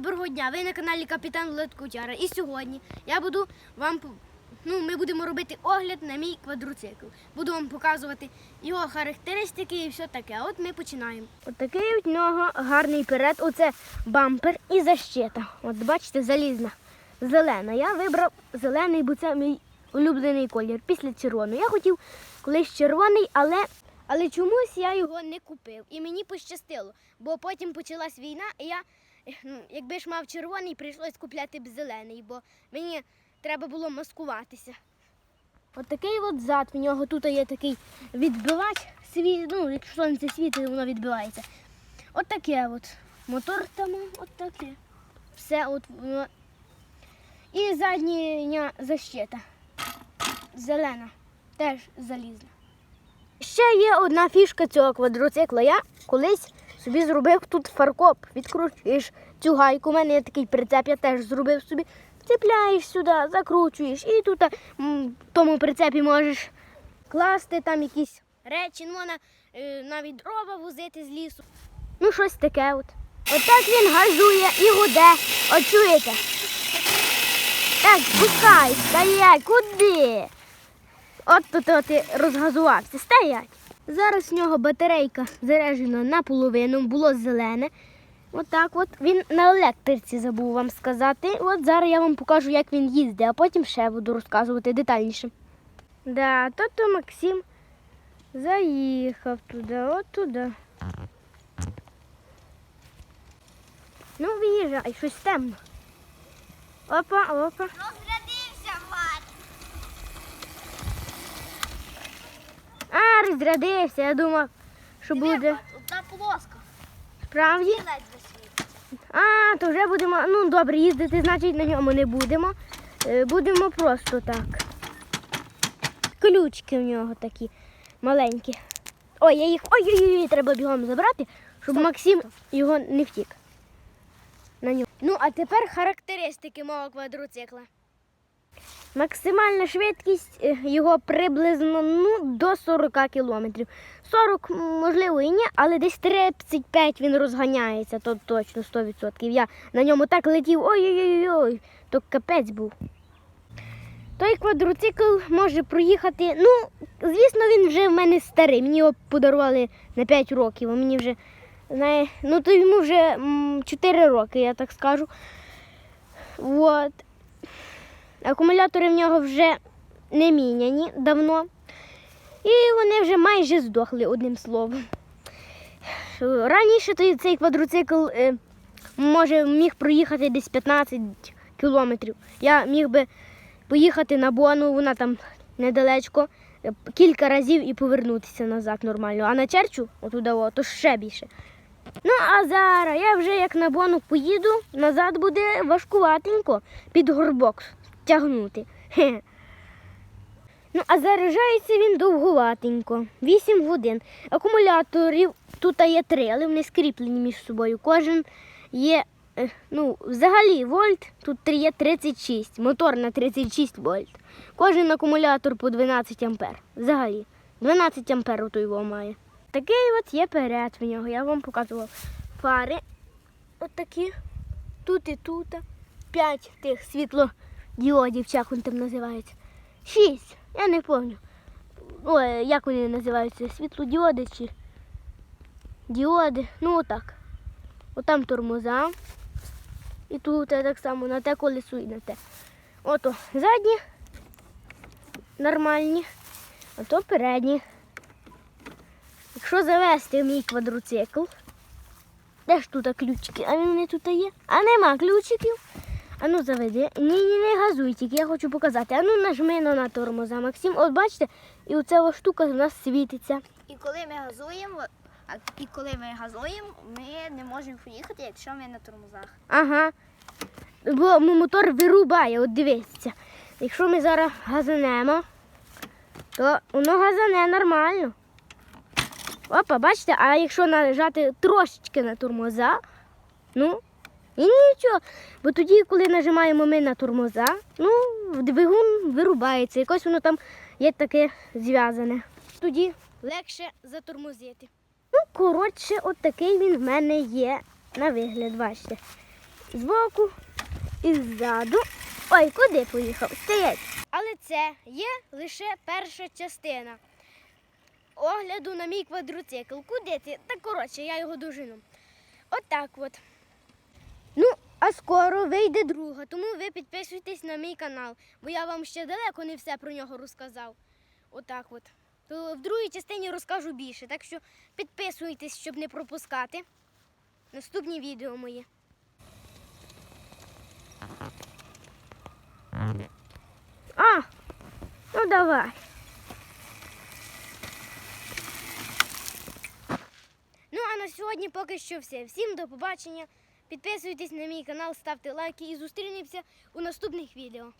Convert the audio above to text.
доброго дня! Ви на каналі Капітан Влад Кутяра. І сьогодні я буду вам ну, ми будемо робити огляд на мій квадроцикл. Буду вам показувати його характеристики і все таке. От ми починаємо. От такий у нього гарний перед. Оце бампер і защита. От бачите, залізна, зелена. Я вибрав зелений, бо це мій улюблений колір після червоного. Я хотів колись червоний, але але чомусь я його не купив. І мені пощастило, бо потім почалась війна, і я, якби ж мав червоний, прийшлось купляти б зелений, бо мені треба було маскуватися. От такий от зад в нього тут є такий відбивач, сві... ну, якщо сонце світить, воно відбивається. От таке от. Мотор там, от таке. Все от воно. І задня защита. Зелена, теж залізна. Ще є одна фішка цього квадроцикла. Я колись собі зробив тут фаркоп. Відкручуєш цю гайку. У мене є такий прицеп, я теж зробив собі. Цепляєш сюди, закручуєш, і тут в тому прицепі можеш класти там якісь речі, ну, можна е, навіть дрова возити з лісу. Ну, щось таке от. Отак він газує і гуде. От чуєте? Так, пускай, стоять, куди? От тут от розгазувався. Стоять. Зараз в нього батарейка заряджена наполовину, було зелене. Отак от. Він на електриці забув вам сказати. От зараз я вам покажу, як він їздить, а потім ще буду розказувати детальніше. Да, то то Максим заїхав туди, от туди. Ну, виїжджай, щось темно. Опа, опа. Розрядився, Влад. А, розрядився, я думав, що буде Одна полоска. справді. А, то вже будемо, ну добре, їздити, значить на ньому не будемо. Е, Будемо просто так. Ключики в нього такі маленькі. Ой, я їх. Ой-ой-ой, треба бігом забрати, щоб Максим його не втік. На нього. Ну, а тепер характеристики мого квадроцикла. Максимальна швидкість е, його приблизно ну, до 40 кілометрів. 40, можливо, і ні, але десь 35 він розганяється, то точно 100%. Я на ньому так летів, ой-ой-ой, то капець був. Той квадроцикл може проїхати. Ну, звісно, він вже в мене старий. Мені його подарували на 5 років, а мені вже, знає, ну то йому вже 4 роки, я так скажу. От. Акумулятори в нього вже не міняні давно. І вони вже майже здохли одним словом. Раніше цей квадроцикл е, може міг проїхати десь 15 кілометрів. Я міг би поїхати на Бону, вона там недалечко, е, кілька разів і повернутися назад нормально. А на черчу, отуда, то ще більше. Ну, а зараз я вже як на Бону поїду, назад буде важкуватенько під горбок тягнути. Хе. Ну, а заряджається він довгуватенько, 8 годин. Акумуляторів тут є три, але вони скріплені між собою. Кожен є, е, ну, взагалі вольт, тут є 36, мотор на 36 вольт. Кожен акумулятор по 12 ампер. Взагалі. 12 ампер ото його має. Такий от є перед в нього, я вам показував. Фари от тут і тут. П'ять тих світлодіодів, чи як вони там називаються. Шість. Я не пам'ятаю. Ой, як вони називаються? Світлодіоди чи діоди. Ну отак. Отам тормоза. І тут так само на те колесо і на те. Ото задні нормальні, а то передні. Якщо завести мій квадроцикл, де ж тут ключики? А вони тут є? А нема ключиків. А ну заведи. Ні, ні, не газуй, тільки я хочу показати. А ну нажми на тормоза, Максим. От бачите, і оця ось штука у нас світиться. І коли ми газуємо, і коли ми газуємо, ми не можемо поїхати, якщо ми на тормозах. Ага. Бо мотор вирубає, от дивіться. Якщо ми зараз газанемо, то воно газане нормально. Опа, бачите, а якщо нажати трошечки на тормоза, ну, і нічого. Бо тоді, коли нажимаємо ми на тормоза, ну, двигун вирубається. Якось воно там є таке зв'язане. Тоді легше затормозити. Ну, коротше, от такий він в мене є на вигляд, бачите. збоку і ззаду. Ой, куди поїхав? Стоять. Але це є лише перша частина огляду на мій квадроцикл. Куди ти? Та коротше, я його дожину. Отак от. А скоро вийде друга, тому ви підписуйтесь на мій канал, бо я вам ще далеко не все про нього розказав. Отак от. То в другій частині розкажу більше, так що підписуйтесь, щоб не пропускати наступні відео мої. А, ну давай. Ну а на сьогодні поки що все. Всім до побачення. Підписуйтесь на мій канал, ставте лайки і зустрінемося у наступних відео.